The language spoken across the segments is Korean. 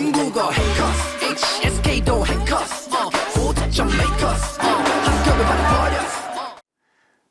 중국어 해커스 HSK도 해커스 어, 호주점 메이커스 어, 한꺼번에 받아버렸어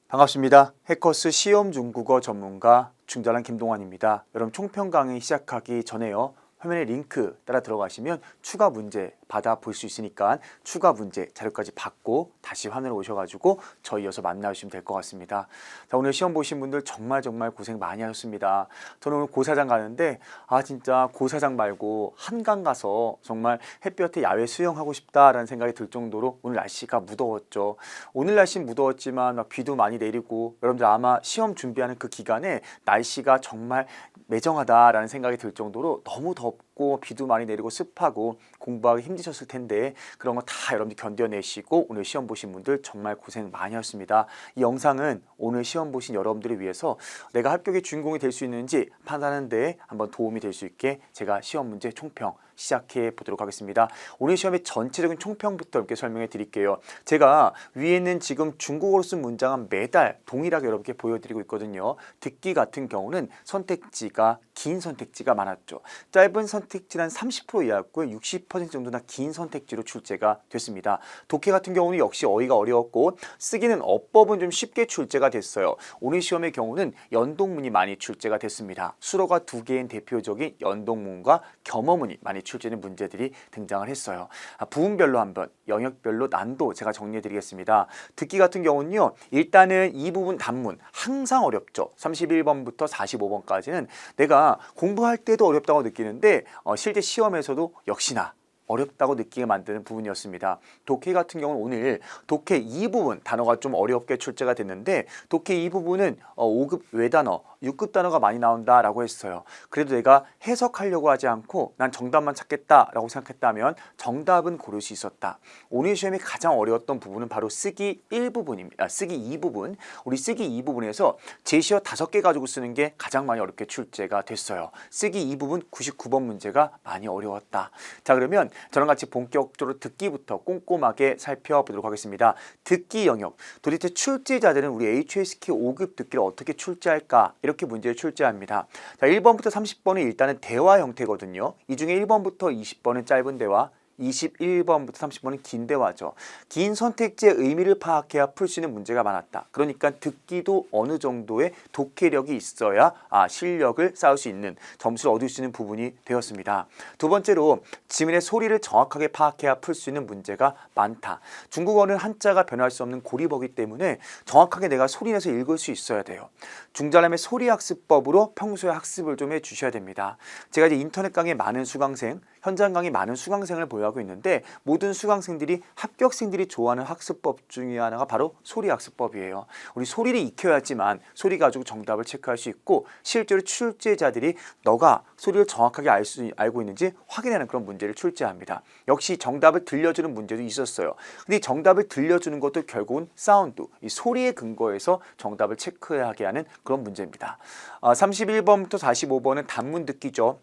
반갑습니다. 해커스 시험 중국어 전문가 중자란 김동환입니다. 여러분 총평 강의 시작하기 전에요. 화면에 링크 따라 들어가시면 추가 문제 받아 볼 수 있으니까 추가 문제 자료까지 받고 다시 화면에 오셔가지고 저희 이어서 만나주시면 될 것 같습니다. 자, 오늘 시험 보신 분들 정말 정말 고생 많이 하셨습니다. 저는 오늘 고사장 가는데 아 진짜 고사장 말고 한강 가서 정말 햇볕에 야외 수영하고 싶다라는 생각이 들 정도로 오늘 날씨가 무더웠죠. 오늘 날씨는 무더웠지만 막 비도 많이 내리고 여러분들 아마 시험 준비하는 그 기간에 날씨가 정말 매정하다라는 생각이 들 정도로 너무 덥고 비도 많이 내리고 습하고 공부하기 힘드셨을 텐데 그런 거 다 여러분들 견뎌내시고 오늘 시험 보신 분들 정말 고생 많이 하셨습니다. 이 영상은 오늘 시험 보신 여러분들을 위해서 내가 합격의 주인공이 될 수 있는지 판단하는 데 한번 도움이 될 수 있게 제가 시험 문제 총평 시작해 보도록 하겠습니다. 오늘 시험의 전체적인 총평부터 이렇게 설명해 드릴게요. 제가 위에는 지금 중국어로 쓴 문장은 매달 동일하게 여러분께 보여드리고 있거든요. 듣기 같은 경우는 선택지가 긴 선택지가 많았죠. 짧은 선택지는 30% 이하였고요. 60% 정도나 긴 선택지로 출제가 됐습니다. 독해 같은 경우는 역시 어휘가 어려웠고 쓰기는 어법은 좀 쉽게 출제가 됐어요. 오늘 시험의 경우는 연동문이 많이 출제가 됐습니다. 수로가 두 개인 대표적인 연동문과 겸어문이 많이 출제된 문제들이 등장을 했어요. 아, 부분별로 한번 영역별로 난도 제가 정리해 드리겠습니다. 듣기 같은 경우는요. 일단은 이 부분 단문 항상 어렵죠. 31번부터 45번까지는 내가 공부할 때도 어렵다고 느끼는데 어, 실제 시험에서도 역시나 어렵다고 느끼게 만드는 부분이었습니다. 독해 같은 경우는 오늘 독해 이 부분 단어가 좀 어렵게 출제가 됐는데 독해 이 부분은 어, 5급 외단어, 6급 단어가 많이 나온다라고 했어요. 그래도 내가 해석하려고 하지 않고 난 정답만 찾겠다라고 생각했다면 정답은 고를 수 있었다. 오늘 시험이 가장 어려웠던 부분은 바로 쓰기 1부분입니다. 아, 쓰기 2부분. 우리 쓰기 2부분에서 제시어 5개 가지고 쓰는 게 가장 많이 어렵게 출제가 됐어요. 쓰기 2부분 99번 문제가 많이 어려웠다. 자 그러면 저랑 같이 본격적으로 듣기부터 꼼꼼하게 살펴보도록 하겠습니다. 듣기 영역. 도대체 출제자들은 우리 HSK 5급 듣기를 어떻게 출제할까? 이렇게 문제를 출제합니다. 자, 1번부터 30번은 일단은 대화 형태거든요. 이 중에 1번부터 20번은 짧은 대화, 21번부터 30번은 긴 대화죠. 긴 선택지의 의미를 파악해야 풀 수 있는 문제가 많았다. 그러니까 듣기도 어느 정도의 독해력이 있어야 아, 실력을 쌓을 수 있는 점수를 얻을 수 있는 부분이 되었습니다. 두 번째로 지문의 소리를 정확하게 파악해야 풀 수 있는 문제가 많다. 중국어는 한자가 변할 수 없는 고리버기 때문에 정확하게 내가 소리내서 읽을 수 있어야 돼요. 중자람의 소리 학습법으로 평소에 학습을 좀 해주셔야 됩니다. 제가 이제 인터넷 강의 많은 수강생, 현장 강의 많은 수강생을 보유하고 있는데 모든 수강생들이 합격생들이 좋아하는 학습법 중에 하나가 바로 소리 학습법이에요. 우리 소리를 익혀야지만 소리 가지고 정답을 체크할 수 있고 실제로 출제자들이 너가 소리를 정확하게 알 수 알고 있는지 확인하는 그런 문제를 출제합니다. 역시 정답을 들려주는 문제도 있었어요. 근데 이 정답을 들려주는 것도 결국은 사운드, 이 소리에 근거해서 정답을 체크하게 하는 그런 문제입니다. 아, 31번부터 45번은 단문 듣기죠.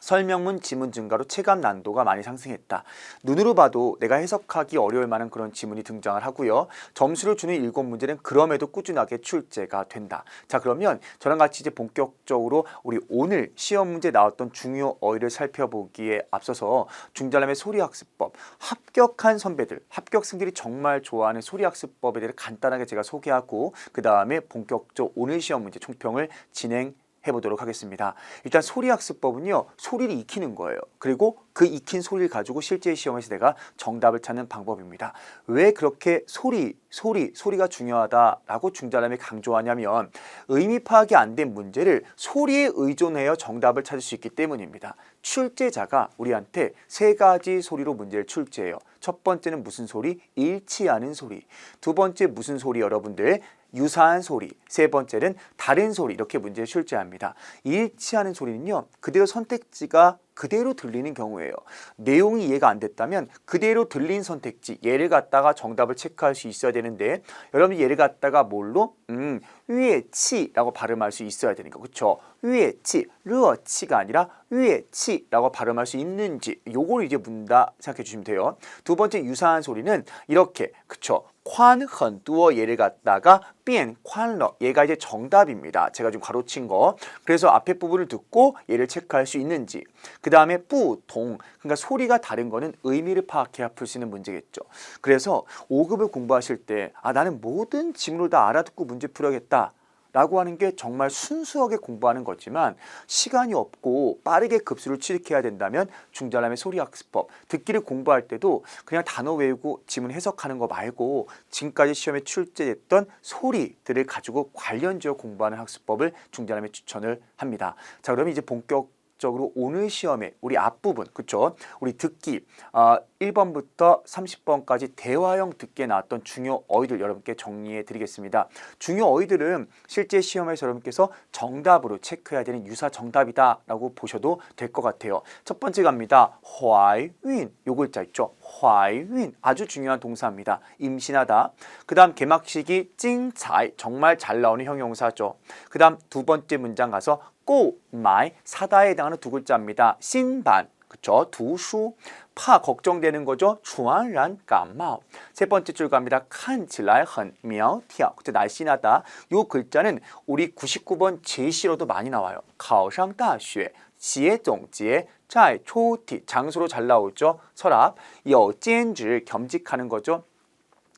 설명문, 지문 증가로 체감 난도가 많이 상승했다. 눈으로 봐도 내가 해석하기 어려울 만한 그런 지문이 등장을 하고요. 점수를 주는 일곱 문제는 그럼에도 꾸준하게 출제가 된다. 자 그러면 저랑 같이 이제 본격적으로 우리 오늘 시험 문제 나왔던 중요 어휘를 살펴보기에 앞서서 중자람의 소리학습법, 합격한 선배들, 합격생들이 정말 좋아하는 소리학습법에 대해 간단하게 제가 소개하고 그 다음에 본격적 오늘 시험 문제 총평을 진행. 해보도록 하겠습니다. 일단 소리 학습법은요, 소리를 익히는 거예요. 그리고 그 익힌 소리를 가지고 실제 시험에서 내가 정답을 찾는 방법입니다. 왜 그렇게 소리, 소리, 소리가 중요하다라고 중자람이 강조하냐면 의미 파악이 안 된 문제를 소리에 의존하여 정답을 찾을 수 있기 때문입니다. 출제자가 우리한테 세 가지 소리로 문제를 출제해요. 첫 번째는 무슨 소리? 일치하는 소리. 두 번째 무슨 소리 여러분들? 유사한 소리, 세 번째는 다른 소리 이렇게 문제를 출제합니다. 일치하는 소리는요. 그대로 선택지가 그대로 들리는 경우예요. 내용이 이해가 안 됐다면 그대로 들린 선택지 예를 갖다가 정답을 체크할 수 있어야 되는데 여러분이 얘를 갖다가 뭘로 음, 위에치라고 발음할 수 있어야 되는 거 그렇죠? 위에치, 르어치가 아니라 위에치라고 발음할 수 있는지 요걸 이제 문다 생각해 주시면 돼요. 두 번째 유사한 소리는 이렇게 그렇죠? 관헌두어 예를 갖다가 뺀 관러 얘가 이제 정답입니다. 제가 지금 가로친 거. 그래서 앞에 부분을 듣고 얘를 체크할 수 있는지. 그 다음에 뿌 동 그러니까 소리가 다른 거는 의미를 파악해야 풀 수 있는 문제겠죠. 그래서 5급을 공부하실 때 아 나는 모든 지문을 다 알아듣고 문제 풀어야겠다. 라고 하는 게 정말 순수하게 공부하는 거지만 시간이 없고 빠르게 급수를 취득해야 된다면 중자람의 소리학습법 듣기를 공부할 때도 그냥 단어 외우고 지문 해석하는 거 말고 지금까지 시험에 출제됐던 소리들을 가지고 관련지어 공부하는 학습법을 중자람에 추천을 합니다. 자 그러면 이제 본격 적으로 오늘 시험에 우리 앞부분 그쵸 우리 듣기 아 1번부터 30번까지 대화형 듣기에 나왔던 중요 어휘들 여러분께 정리해 드리겠습니다. 중요 어휘들은 실제 시험에서 여러분께서 정답으로 체크해야 되는 유사 정답이다 라고 보셔도 될 것 같아요. 첫 번째 갑니다. 화윈 요 글자 있죠. 화윈 아주 중요한 동사입니다. 임신하다. 그 다음 개막식이 찡잘 정말 잘 나오는 형용사죠. 그 다음 두 번째 문장 가서 꼬 마이 사다에 해당하는 두 글자입니다. 신반 그쵸? 두수 파 걱정되는 거죠. 주안란 감마오. 세 번째 줄 갑니다. 칸칠라이헌 며티아. 그때 날씬하다. 요 글자는 우리 99번 제시로도 많이 나와요. 가오상 다쉐 지혜종지의 잘 초티 장소로 잘 나오죠. 서랍 여兼职 겸직하는 거죠.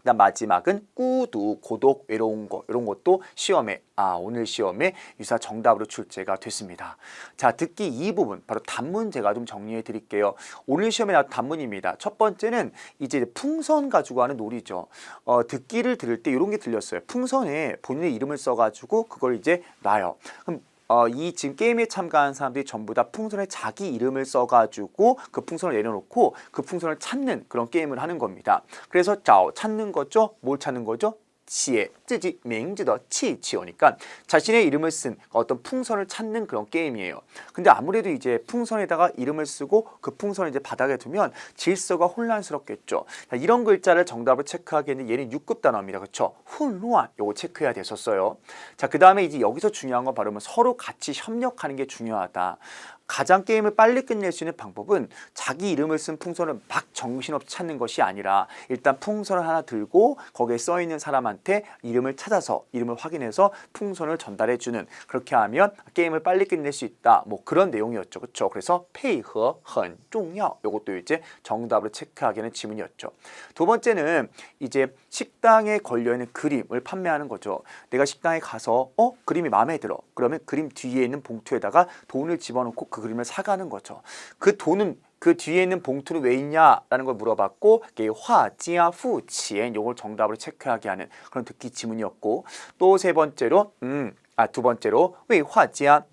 그다음 마지막은 꾸두 고독 외로운 거 이런 것도 시험에 아 오늘 시험에 유사 정답으로 출제가 됐습니다. 자 듣기 이 부분 바로 단문 제가 좀 정리해 드릴게요. 오늘 시험에 나온 단문입니다. 첫 번째는 이제 풍선 가지고 하는 놀이죠. 어, 듣기를 들을 때 이런 게 들렸어요. 풍선에 본인의 이름을 써가지고 그걸 이제 놔요. 그럼 어, 이 지금 게임에 참가한 사람들이 전부 다 풍선에 자기 이름을 써가지고 그 풍선을 내려놓고 그 풍선을 찾는 그런 게임을 하는 겁니다. 그래서 자 찾는 거죠. 뭘 찾는 거죠? 지혜, 쯔지, 맹지더, 치, 지오니까 자신의 이름을 쓴 어떤 풍선을 찾는 그런 게임이에요. 근데 아무래도 이제 풍선에다가 이름을 쓰고 그 풍선을 이제 바닥에 두면 질서가 혼란스럽겠죠. 자, 이런 글자를 정답을 체크하기에는 얘는 6급 단어입니다. 그렇죠? 혼란 요거 체크해야 됐었어요. 자, 그 다음에 이제 여기서 중요한 건 바로 뭐 서로 같이 협력하는 게 중요하다. 가장 게임을 빨리 끝낼 수 있는 방법은 자기 이름을 쓴 풍선을 막 정신없이 찾는 것이 아니라 일단 풍선을 하나 들고 거기에 써 있는 사람한테 이름을 찾아서 이름을 확인해서 풍선을 전달해 주는 그렇게 하면 게임을 빨리 끝낼 수 있다. 뭐 그런 내용이었죠. 그렇죠? 그래서 페이허 헌 중요. 요것도 이제 정답으로 체크하기는 지문이었죠. 두 번째는 이제 식당에 걸려 있는 그림을 판매하는 거죠. 내가 식당에 가서 어 그림이 마음에 들어. 그러면 그림 뒤에 있는 봉투에다가 돈을 집어넣고 그 그림을 사가는 거죠. 그 돈은 그 뒤에 있는 봉투는 왜 있냐라는 걸 물어봤고 이게 화지아 후치엔 요걸 정답으로 체크하게 하는 그런 듣기 지문이었고 또 세 번째로 음 아 두 번째로 왜 화지아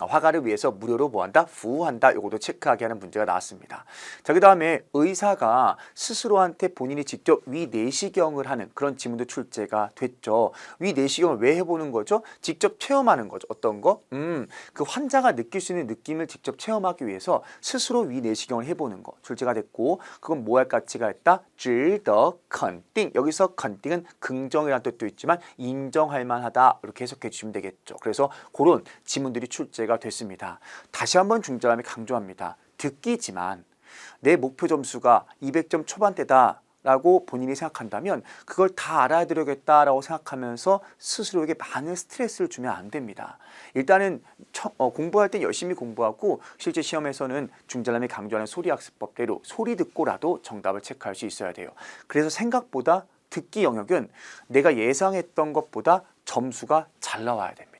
화가를 위해서 무료로 뭐한다? 부한다. 요것도 체크하게 하는 문제가 나왔습니다. 자, 그 다음에 의사가 스스로한테 본인이 직접 위 내시경을 하는 그런 지문도 출제가 됐죠. 위 내시경을 왜 해보는 거죠? 직접 체험하는 거죠. 어떤 거? 음, 그 환자가 느낄 수 있는 느낌을 직접 체험하기 위해서 스스로 위 내시경을 해보는 거 출제가 됐고, 그건 뭐 할 가치가 있다? 值得 컨띵. 여기서 컨띵은 긍정이라는 뜻도 있지만 인정할 만하다. 이렇게 해석해 주시면 되겠죠. 그래서 그런 지문들이 출제 가 됐습니다. 다시 한번 중절함이 강조합니다. 듣기지만 내 목표 점수가 200점 초반대다. 라고 본인이 생각한다면 그걸 다 알아들어야겠다라고 생각하면서 스스로에게 많은 스트레스를 주면 안 됩니다. 일단은 처, 어, 공부할 때 열심히 공부하고 실제 시험에서는 중절남이 강조하는 소리 학습법대로 소리 듣고라도 정답을 체크할 수 있어야 돼요. 그래서 생각보다 듣기 영역은 내가 예상했던 것보다 점수가 잘 나와야 됩니다.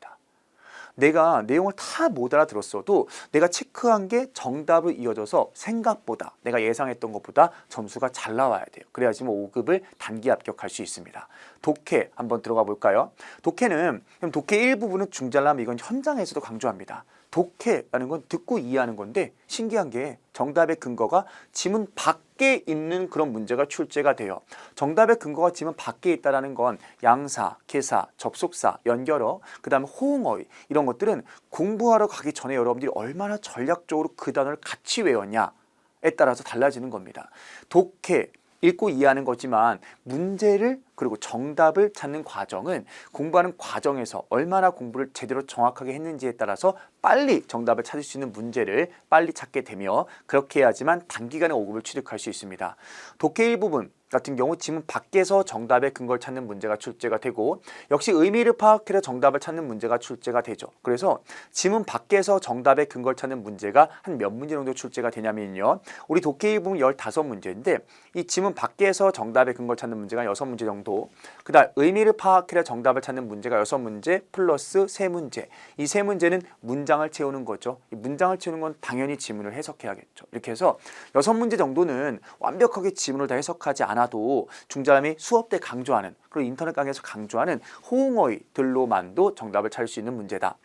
내가 내용을 다 못 알아들었어도 내가 체크한 게 정답을 이어져서 생각보다 내가 예상했던 것보다 점수가 잘 나와야 돼요. 그래야지만 5급을 단기 합격할 수 있습니다. 독해 한번 들어가 볼까요? 독해는 그럼 독해 일부분은 중잘남 이건 현장에서도 강조합니다. 독해라는 건 듣고 이해하는 건데 신기한 게 정답의 근거가 지문 밖에 있는 그런 문제가 출제가 돼요. 정답의 근거가 지문 밖에 있다라는 건 양사, 개사, 접속사, 연결어, 그 다음에 호응어휘 이런 것들은 공부하러 가기 전에 여러분들이 얼마나 전략적으로 그 단어를 같이 외웠냐에 따라서 달라지는 겁니다. 독해 읽고 이해하는 거지만 문제를 그리고 정답을 찾는 과정은 공부하는 과정에서 얼마나 공부를 제대로 정확하게 했는지에 따라서 빨리 정답을 찾을 수 있는 문제를 빨리 찾게 되며 그렇게 해야지만 단기간에 5급을 취득할 수 있습니다. 독해 일부분 같은 경우 지문 밖에서 정답의 근거를 찾는 문제가 출제가 되고 역시 의미를 파악해서 정답을 찾는 문제가 출제가 되죠. 그래서 지문 밖에서 정답의 근거를 찾는 문제가 한 몇 문제 정도 출제가 되냐면요. 우리 독해 일부분 15문제인데 이 지문 밖에서 정답의 근거를 찾는 문제가 6문제 정도 그다음 의미를 파악해서 정답을 찾는 문제가 6문제 플러스 3문제 이 세 문제는 문장을 채우는 거죠. 이 문장을 채우는 건 당연히 지문을 해석해야겠죠. 이렇게 해서 여섯 문제 정도는 완벽하게 지문을 다 해석하지 않아도 중자람이 수업 때 강조하는 그리고 인터넷 강의에서 강조하는 호응어휘들로만도 정답을 찾을 수 있는 문제다.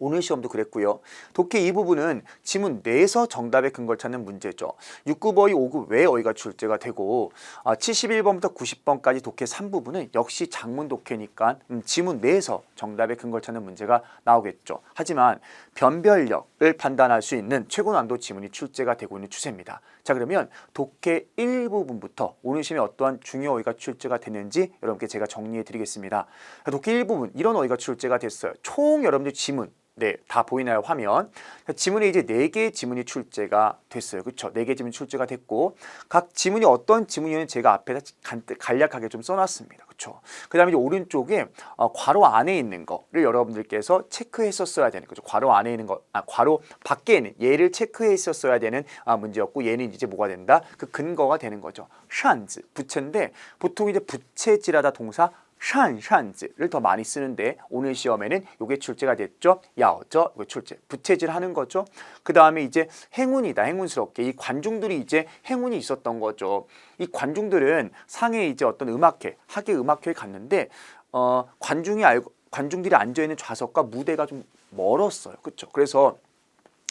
오늘 시험도 그랬고요. 독해 이 부분은 지문 내에서 정답의 근거를 찾는 문제죠. 6급 어휘, 5급 외 어휘가 출제가 되고 아, 71번부터 90번까지 독해 3부분은 역시 장문 독해니까 음, 지문 내에서 정답의 근거를 찾는 문제가 나오겠죠. 하지만 변별력을 판단할 수 있는 최고 난도 지문이 출제가 되고 있는 추세입니다. 자 그러면 독해 1부분부터 오늘 시험에 어떠한 중요 어휘가 출제가 됐는지 여러분께 제가 정리해 드리겠습니다. 독해 1부분 이런 어휘가 출제가 됐어요. 총 여러분들 지문 네, 다 보이나요? 화면. 지문에 이제 네 개의 지문이 출제가 됐어요. 그렇죠? 네개 지문 출제가 됐고 각 지문이 어떤 지문이었는지 제가 앞에다 간- 간략하게 좀 써놨습니다. 그렇죠? 그 다음에 이제 오른쪽에 어, 괄호 안에 있는 거를 여러분들께서 체크했었어야 되는 거죠. 괄호 안에 있는 거, 아, 괄호 밖에 있는 얘를 체크했었어야 되는 아, 문제였고 얘는 이제 뭐가 된다? 그 근거가 되는 거죠. 샨즈 부채인데 보통 이제 부채질하다 동사 샨 샨즈를 더 많이 쓰는데 오늘 시험에는 이게 출제가 됐죠. 야어죠. 이거 출제. 부채질 하는 거죠. 그 다음에 이제 행운이다. 행운스럽게 이 관중들이 이제 행운이 있었던 거죠. 이 관중들은 상해 이제 어떤 음악회, 학예 음악회에 갔는데 어 관중이 알고 관중들이 앉아 있는 좌석과 무대가 좀 멀었어요. 그렇죠. 그래서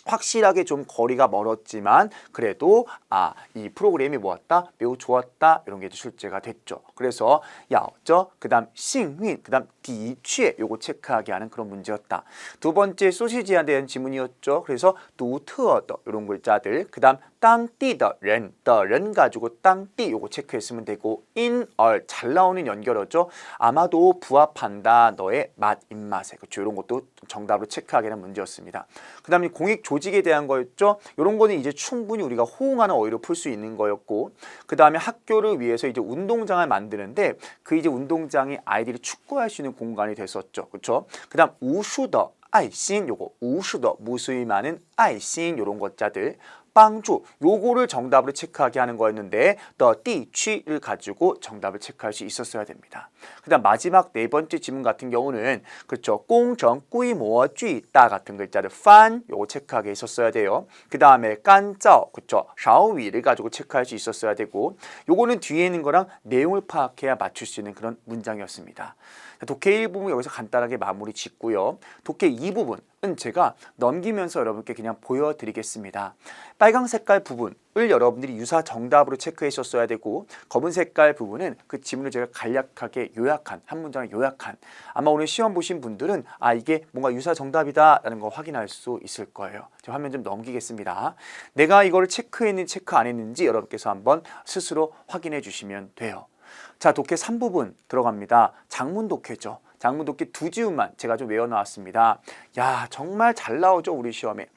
확실하게 좀 거리가 멀었지만 그래도 아 이 프로그램이 뭐였다 매우 좋았다 이런 게 출제가 됐죠. 그래서 야어죠 그다음 싱윈 그다음 디취 요거 체크하게 하는 그런 문제였다. 두 번째 소시지에 대한 지문이었죠. 그래서 두트어더 이런 글자들 그다음 땅띠더 렌, 더렌 가지고 땅띠 요거 체크했으면 되고 인얼 잘 나오는 연결어죠. 아마도 부합한다 너의 맛 입맛에 그렇죠. 이런 것도 정답으로 체크하게 하는 문제였습니다. 그다음에 공익 조직에 대한 거였죠. 이런 거는 이제 충분히 우리가 호응하는 어휘로 풀 수 있는 거였고 그다음에 학교를 위해서 이제 운동장을 만드는데 그 이제 운동장이 아이들이 축구할 수 있는 공간이 됐었죠. 그렇죠? 그다음 우슈더 아이싱 요거 우슈더 무수히 많은 아이싱 요런 것자들 빵주 요거를 정답으로 체크하게 하는 거였는데 더 띠취를 가지고 정답을 체크할 수 있었어야 됩니다. 그다음 마지막 네 번째 지문 같은 경우는 그렇죠. 공정 꾸이모 쥐따 같은 글자를 판 요거 체크하게 있었어야 돼요. 그다음에 깐짜오 그렇죠. 샤오위를 가지고 체크할 수 있었어야 되고 요거는 뒤에 있는 거랑 내용을 파악해야 맞출 수 있는 그런 문장이었습니다. 독해 1부분 여기서 간단하게 마무리 짓고요. 독해 2부분은 제가 넘기면서 여러분께 그냥 보여드리겠습니다. 빨강 색깔 부분을 여러분들이 유사 정답으로 체크하셨어야 되고 검은 색깔 부분은 그 지문을 제가 간략하게 요약한 한 문장을 요약한 아마 오늘 시험 보신 분들은 아 이게 뭔가 유사 정답이다라는 거 확인할 수 있을 거예요. 저 화면 좀 넘기겠습니다. 내가 이거를 체크했는지 체크 안 했는지 여러분께서 한번 스스로 확인해 주시면 돼요. 자, 독해 3부분 들어갑니다. 장문 독해죠. 장문 독해 두 지문만 제가 좀 외워놨습니다. 야, 정말 잘 나오죠, 우리 시험에.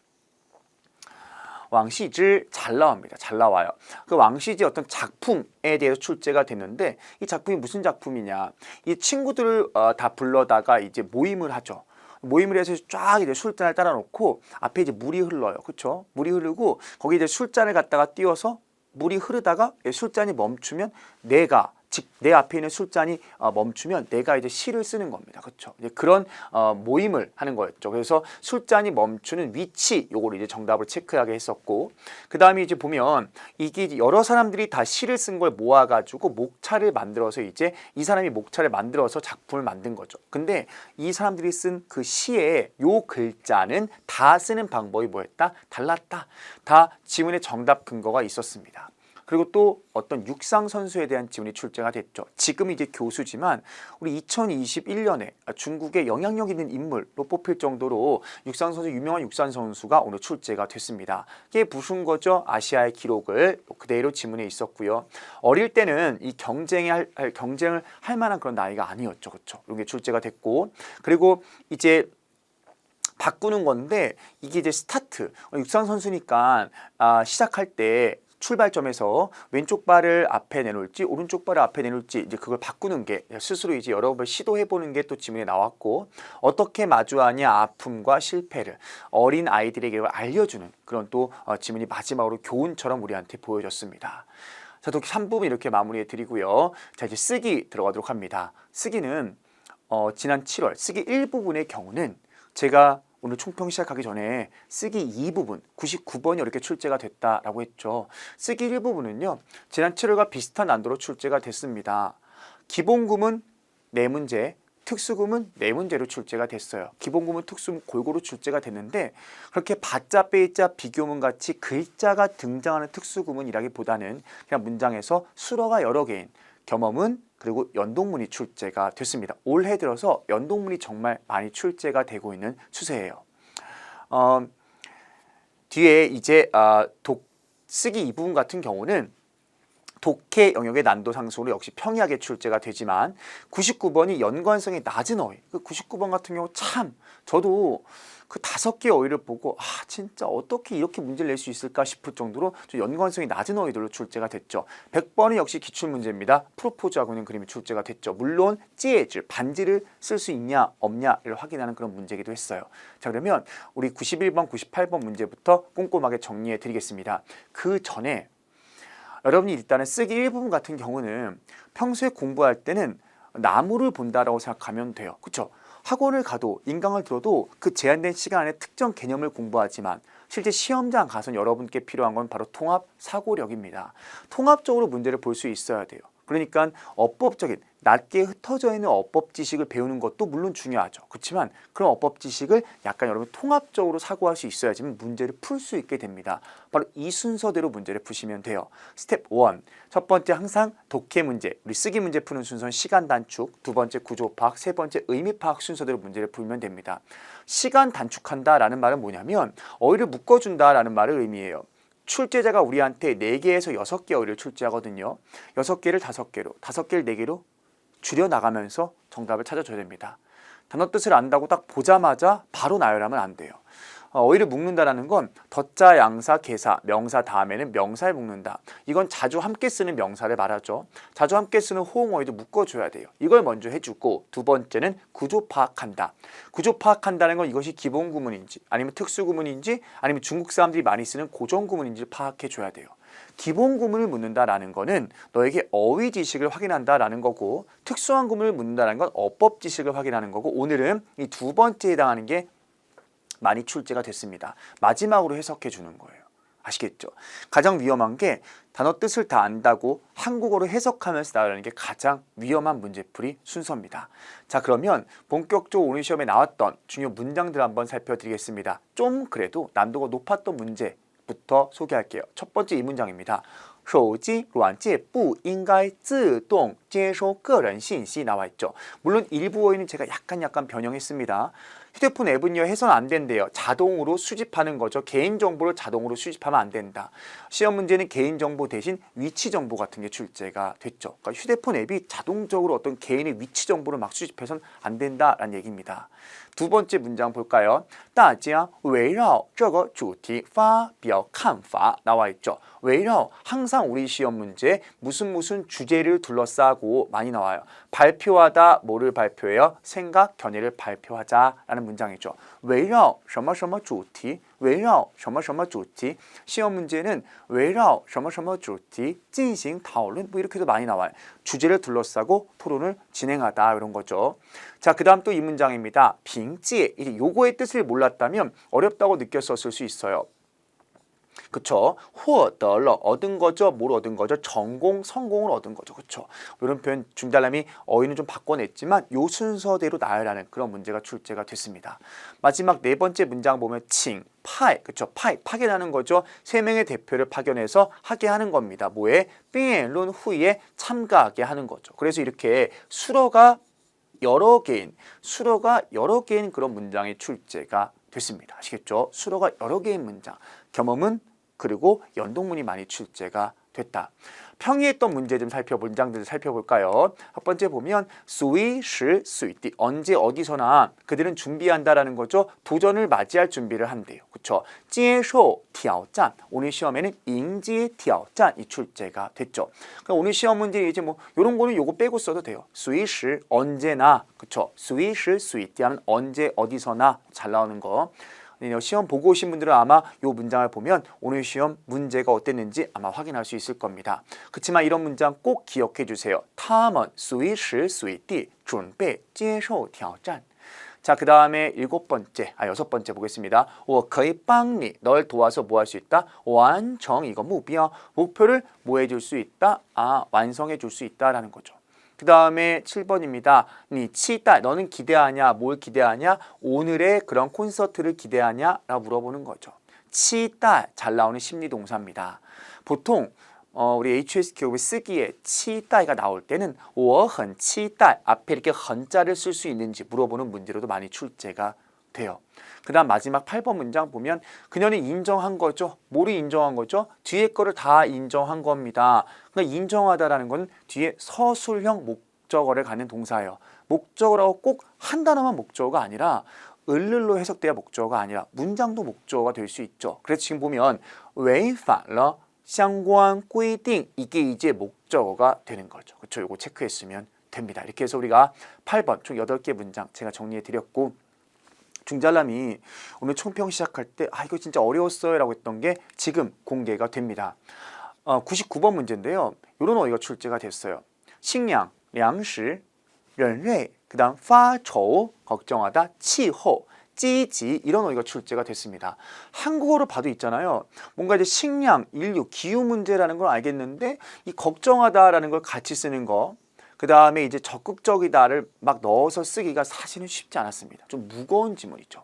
왕시즈 잘 나옵니다. 잘 나와요. 그 왕시즈 어떤 작품에 대해서 출제가 됐는데 이 작품이 무슨 작품이냐? 이 친구들을 어, 다 불러다가 이제 모임을 하죠. 모임을 해서 쫙 이제 술잔을 따라 놓고 앞에 이제 물이 흘러요. 그렇죠? 물이 흐르고 거기 이제 술잔을 갖다가 띄워서 물이 흐르다가 술잔이 멈추면 내가 즉 내 앞에 있는 술잔이 어, 멈추면 내가 이제 시를 쓰는 겁니다. 그렇죠? 이제 그런 어, 모임을 하는 거였죠. 그래서 술잔이 멈추는 위치 요거를 이제 정답을 체크하게 했었고 그다음에 이제 보면 이게 여러 사람들이 다 시를 쓴 걸 모아 가지고 목차를 만들어서 이제 이 사람이 목차를 만들어서 작품을 만든 거죠. 근데 이 사람들이 쓴 그 시에 요 글자는 다 쓰는 방법이 뭐였다? 달랐다. 다 지문의 정답 근거가 있었습니다. 그리고 또 어떤 육상 선수에 대한 지문이 출제가 됐죠. 지금 이제 교수지만 우리 2021년에 중국의 영향력 있는 인물로 뽑힐 정도로 육상 선수 유명한 육상 선수가 오늘 출제가 됐습니다. 이게 무슨 거죠? 아시아의 기록을 그대로 지문에 있었고요. 어릴 때는 이 경쟁에 할, 할- 경쟁을 할 만한 그런 나이가 아니었죠. 그렇죠? 이런 게 출제가 됐고 그리고 이제 바꾸는 건데 이게 이제 스타트 어, 육상 선수니까 아, 시작할 때 출발점에서 왼쪽 발을 앞에 내놓을지 오른쪽 발을 앞에 내놓을지 이제 그걸 바꾸는 게 스스로 이제 여러 번 시도해 보는 게 또 지문에 나왔고 어떻게 마주하냐 아픔과 실패를 어린 아이들에게 알려주는 그런 또 어, 지문이 마지막으로 교훈처럼 우리한테 보여졌습니다. 자, 또 3부분 이렇게 마무리해 드리고요. 자, 이제 쓰기 들어가도록 합니다. 쓰기는 어, 지난 7월 쓰기 1부분의 경우는 제가 오늘 총평 시작하기 전에 쓰기 2 부분 99번이 이렇게 출제가 됐다라고 했죠. 쓰기 1 부분은요. 지난 7월과 비슷한 난도로 출제가 됐습니다. 기본구문 네 문제, 특수구문 네 문제로 출제가 됐어요. 기본구문, 특수구문 골고루 출제가 됐는데 그렇게 바자, 빼자, 비교문 같이 글자가 등장하는 특수구문이라기보다는 그냥 문장에서 수어가 여러 개인 겸업문 그리고 연동문이 출제가 됐습니다. 올해 들어서 연동문이 정말 많이 출제가 되고 있는 추세예요. 어, 뒤에 이제 아, 독 쓰기 이 부분 같은 경우는 독해 영역의 난도 상승으로 역시 평이하게 출제가 되지만 99번이 연관성이 낮은 어휘. 그 99번 같은 경우 참 저도 그 다섯 개 어휘를 보고 아 진짜 어떻게 이렇게 문제를 낼 수 있을까 싶을 정도로 좀 연관성이 낮은 어휘들로 출제가 됐죠. 100번은 역시 기출 문제입니다. 프로포즈하고 있는 그림이 출제가 됐죠. 물론 찌에즈 반지를 쓸 수 있냐 없냐를 확인하는 그런 문제이기도 했어요. 자 그러면 우리 91번, 98번 문제부터 꼼꼼하게 정리해 드리겠습니다. 그 전에 여러분이 일단은 쓰기 일부분 같은 경우는 평소에 공부할 때는 나무를 본다라고 생각하면 돼요. 그렇죠? 학원을 가도 인강을 들어도 그 제한된 시간 안에 특정 개념을 공부하지만 실제 시험장 가서 여러분께 필요한 건 바로 통합 사고력입니다. 통합적으로 문제를 볼 수 있어야 돼요. 그러니까 어법적인 낮게 흩어져 있는 어법 지식을 배우는 것도 물론 중요하죠. 그렇지만 그런 어법 지식을 약간 여러분 통합적으로 사고할 수 있어야지만 문제를 풀 수 있게 됩니다. 바로 이 순서대로 문제를 푸시면 돼요. 스텝 1. 첫 번째 항상 독해 문제, 우리 쓰기 문제 푸는 순서는 시간 단축, 두 번째 구조 파악, 세 번째 의미 파악 순서대로 문제를 풀면 됩니다. 시간 단축한다라는 말은 뭐냐면 어휘를 묶어준다라는 말을 의미해요. 출제자가 우리한테 4개에서 6개 어휘를 출제하거든요. 6개를 5개로, 5개를 4개로 줄여 나가면서 정답을 찾아줘야 됩니다. 단어 뜻을 안다고 딱 보자마자 바로 나열하면 안 돼요. 어, 어휘를 묶는다라는 건 덧자, 양사, 개사, 명사 다음에는 명사를 묶는다. 이건 자주 함께 쓰는 명사를 말하죠. 자주 함께 쓰는 호응 어휘도 묶어줘야 돼요. 이걸 먼저 해주고 두 번째는 구조 파악한다. 구조 파악한다는 건 이것이 기본 구문인지 아니면 특수 구문인지 아니면 중국 사람들이 많이 쓰는 고정 구문인지 파악해줘야 돼요. 기본 구문을 묻는다라는 거는 너에게 어휘 지식을 확인한다라는 거고 특수한 구문을 묻는다라는 건 어법 지식을 확인하는 거고 오늘은 이 두 번째에 해당하는 게 많이 출제가 됐습니다. 마지막으로 해석해 주는 거예요. 아시겠죠? 가장 위험한 게 단어 뜻을 다 안다고 한국어로 해석하면서 나가는 게 가장 위험한 문제풀이 순서입니다. 자, 그러면 본격적으로 오늘 시험에 나왔던 중요 문장들 한번 살펴드리겠습니다. 좀 그래도 난도가 높았던 문제부터 소개할게요. 첫 번째 이 문장입니다. 手机软件不应该自动接收个人信息 나와 있죠. 물론 일부 어휘는 제가 약간 약간 변형했습니다. 휴대폰 앱은요 해서는 안 된대요. 자동으로 수집하는 거죠. 개인 정보를 자동으로 수집하면 안 된다. 시험 문제는 개인 정보 대신 위치 정보 같은 게 출제가 됐죠. 그러니까 휴대폰 앱이 자동적으로 어떤 개인의 위치 정보를 막 수집해서는 안 된다라는 얘기입니다. 두 번째 문장 볼까요? 大家围绕这个主题发表看法 나와 있죠. 围绕 항상 우리 시험 문제 무슨 무슨 주제를 둘러싸고 많이 나와요. 발표하다 뭐를 발표해요? 생각 견해를 발표하자라는 문장이죠. 围绕什么什么主题 围绕什么什么主题 시험 문제는 围绕什么什么主题进行讨论뭐 이렇게도 많이 나와요. 주제를 둘러싸고 토론을 진행하다 이런 거죠. 자, 그다음 또 이 문장입니다. 빙지에 이제 요거의 뜻을 몰랐다면 어렵다고 느꼈었을 수 있어요. 그쵸? 후어 달러 얻은 거죠? 뭘 얻은 거죠? 전공 성공을 얻은 거죠. 그쵸? 이런 표현 중달람이 어휘는 좀 바꿔냈지만 요 순서대로 나열하는 그런 문제가 출제가 됐습니다. 마지막 네 번째 문장 보면 칭 파이 그쵸 파이 파견하는 거죠 세 명의 대표를 파견해서 하게 하는 겁니다 뭐에 삐론 후에 참가하게 하는 거죠 그래서 이렇게 수로가 여러 개인 수로가 여러 개인 그런 문장의 출제가 됐습니다 아시겠죠 수로가 여러 개인 문장 경험은 그리고 연동문이 많이 출제가 됐다. 평이했던 문제 좀 살펴볼 문장들을 살펴볼까요? 첫 번째 보면 수위, 시, 수이띠 언제 어디서나 그들은 준비한다라는 거죠. 도전을 맞이할 준비를 한대요. 그렇죠? 찌에쇼 티아오짠 오늘 시험에는 인지 티아오짠이 출제가 됐죠. 그럼 오늘 시험 문제 이제 뭐 요런 거는 요거 빼고 써도 돼요. 수위, 시 언제나 그렇죠? 수위, 시, 수이띠 하면 언제 어디서나 잘 나오는 거. 네, 시험 보고 오신 분들은 아마 이 문장을 보면 오늘 시험 문제가 어땠는지 아마 확인할 수 있을 겁니다. 그렇지만 이런 문장 꼭 기억해 주세요. 他们随时随地准备接受挑战. 자, 그 다음에 일곱 번째, 아 여섯 번째 보겠습니다. 我可以帮你, 널 도와서 뭐 할 수 있다? 완성 이거 목표, 목표를 뭐 해줄 수 있다? 아 완성해 줄 수 있다라는 거죠. 그 다음에 7번입니다. 니 치다 너는 기대하냐? 뭘 기대하냐? 오늘의 그런 콘서트를 기대하냐? 라고 물어보는 거죠. 치다 잘 나오는 심리 동사입니다. 보통 어, 우리 HS 기업의 쓰기에 치다가 나올 때는 我很 치다 앞에 이렇게 헌자를 쓸 수 있는지 물어보는 문제로도 많이 출제가 돼요. 그 다음 마지막 8번 문장 보면 그녀는 인정한 거죠. 뭐를 인정한 거죠? 뒤에 거를 다 인정한 겁니다. 그러니까 인정하다라는 건 뒤에 서술형 목적어를 갖는 동사예요. 목적어라고 꼭 한 단어만 목적어가 아니라 을를로 해석돼야 목적어가 아니라 문장도 목적어가 될 수 있죠. 그래서 지금 보면 웨이파러 상관 꾸이딩 이게 이제 목적어가 되는 거죠. 그렇죠? 요거 체크했으면 됩니다. 이렇게 해서 우리가 8번 총 8개 문장 제가 정리해 드렸고 중잘람이 오늘 총평 시작할 때 아 이거 진짜 어려웠어요 라고 했던 게 지금 공개가 됩니다. 어, 99번 문제인데요. 이런 어휘가 출제가 됐어요. 식량, 양식, 연뢰, 그 다음 파초, 걱정하다, 치호, 찌지 이런 어휘가 출제가 됐습니다. 한국어로 봐도 있잖아요. 뭔가 이제 식량, 인류, 기후 문제라는 걸 알겠는데 이 걱정하다라는 걸 같이 쓰는 거 그 다음에 이제 적극적이다를 막 넣어서 쓰기가 사실은 쉽지 않았습니다. 좀 무거운 지문이죠.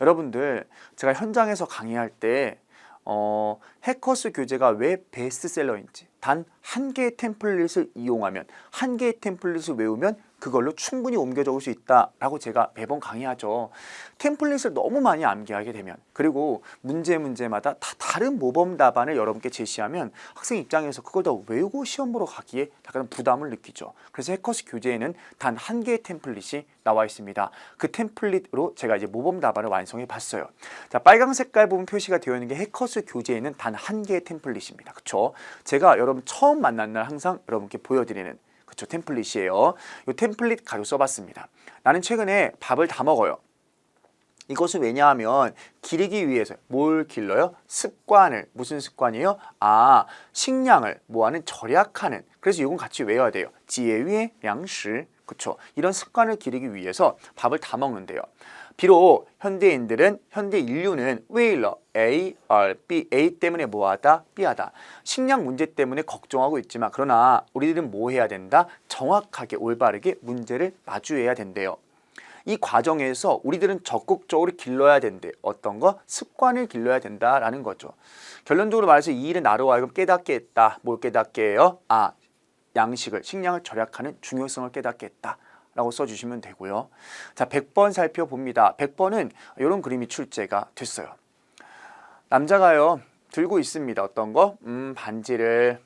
여러분들 제가 현장에서 강의할 때 어, 해커스 교재가 왜 베스트셀러인지 단 한 개의 템플릿을 이용하면 한 개의 템플릿을 외우면 그걸로 충분히 옮겨 적을 수 있다라고 제가 매번 강의하죠. 템플릿을 너무 많이 암기하게 되면 그리고 문제 문제마다 다 다른 모범 답안을 여러분께 제시하면 학생 입장에서 그걸 다 외우고 시험 보러 가기에 약간 부담을 느끼죠. 그래서 해커스 교재에는 단 한 개의 템플릿이 나와 있습니다. 그 템플릿으로 제가 이제 모범 답안을 완성해 봤어요. 자, 빨강 색깔 부분 표시가 되어 있는 게 해커스 교재에는 단 한 개의 템플릿입니다. 그렇죠? 제가 여러분 처음 만난 날 항상 여러분께 보여드리는 그쵸 템플릿이에요. 이 템플릿 가지고 써봤습니다. 나는 최근에 밥을 다 먹어요. 이것은 왜냐하면 기르기 위해서 뭘 길러요? 습관을 무슨 습관이에요? 아 식량을 뭐하는 절약하는 그래서 이건 같이 외워야 돼요. 지혜위의 양식 그쵸 이런 습관을 기르기 위해서 밥을 다 먹는데요. 비록 현대인들은 현대 인류는 왜일러 A, R, B, A 때문에 뭐하다, B하다 식량 문제 때문에 걱정하고 있지만 그러나 우리들은 뭐 해야 된다? 정확하게 올바르게 문제를 마주해야 된대요. 이 과정에서 우리들은 적극적으로 길러야 된대. 어떤 거? 습관을 길러야 된다라는 거죠. 결론적으로 말해서 이 일은 나로 하여금 깨닫게 했다. 뭘 깨닫게 해요? 아, 양식을, 식량을 절약하는 중요성을 깨닫게 했다. 라고 써주시면 되고요. 자, 100번 살펴봅니다. 100번은 이런 그림이 출제가 됐어요. 남자가요, 들고 있습니다. 어떤 거? 음, 반지를.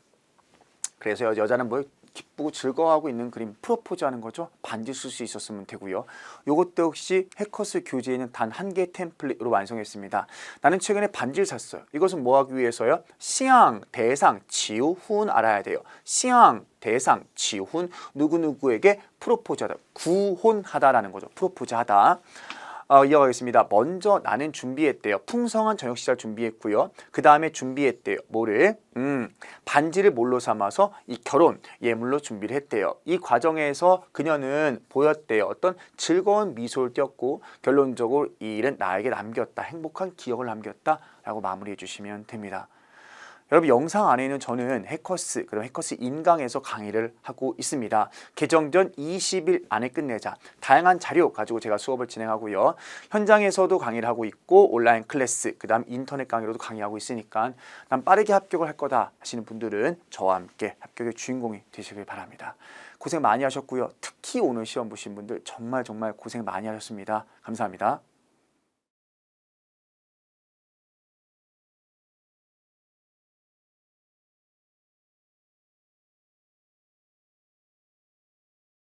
그래서 여- 여자는 뭘 기쁘고 즐거워하고 있는 그림 프로포즈 하는 거죠. 반지 쓸수 있었으면 되고요. 이것도 역시 해커스 교재에는 단 한개 템플릿으로 완성했습니다. 나는 최근에 반지를 샀어요. 이것은 뭐 하기 위해서요? 시앙, 대상, 지훈 알아야 돼요. 시앙, 대상, 지훈 누구누구에게 프로포즈하다, 구혼하다라는 거죠. 프로포즈하다. 어, 이어가겠습니다. 먼저 나는 준비했대요. 풍성한 저녁 식사를 준비했고요. 그 다음에 준비했대요. 뭐를? 음, 반지를 뭘로 삼아서 이 결혼 예물로 준비를 했대요. 이 과정에서 그녀는 보였대요. 어떤 즐거운 미소를 띄었고 결론적으로 이 일은 나에게 남겼다. 행복한 기억을 남겼다 라고 마무리해 주시면 됩니다. 여러분 영상 안에는 저는 해커스 그리고 해커스 인강에서 강의를 하고 있습니다. 개정 전 20일 안에 끝내자. 다양한 자료 가지고 제가 수업을 진행하고요. 현장에서도 강의를 하고 있고 온라인 클래스 그다음 인터넷 강의로도 강의하고 있으니까 난 빠르게 합격을 할 거다 하시는 분들은 저와 함께 합격의 주인공이 되시길 바랍니다. 고생 많이 하셨고요. 특히 오늘 시험 보신 분들 정말 정말 고생 많이 하셨습니다. 감사합니다.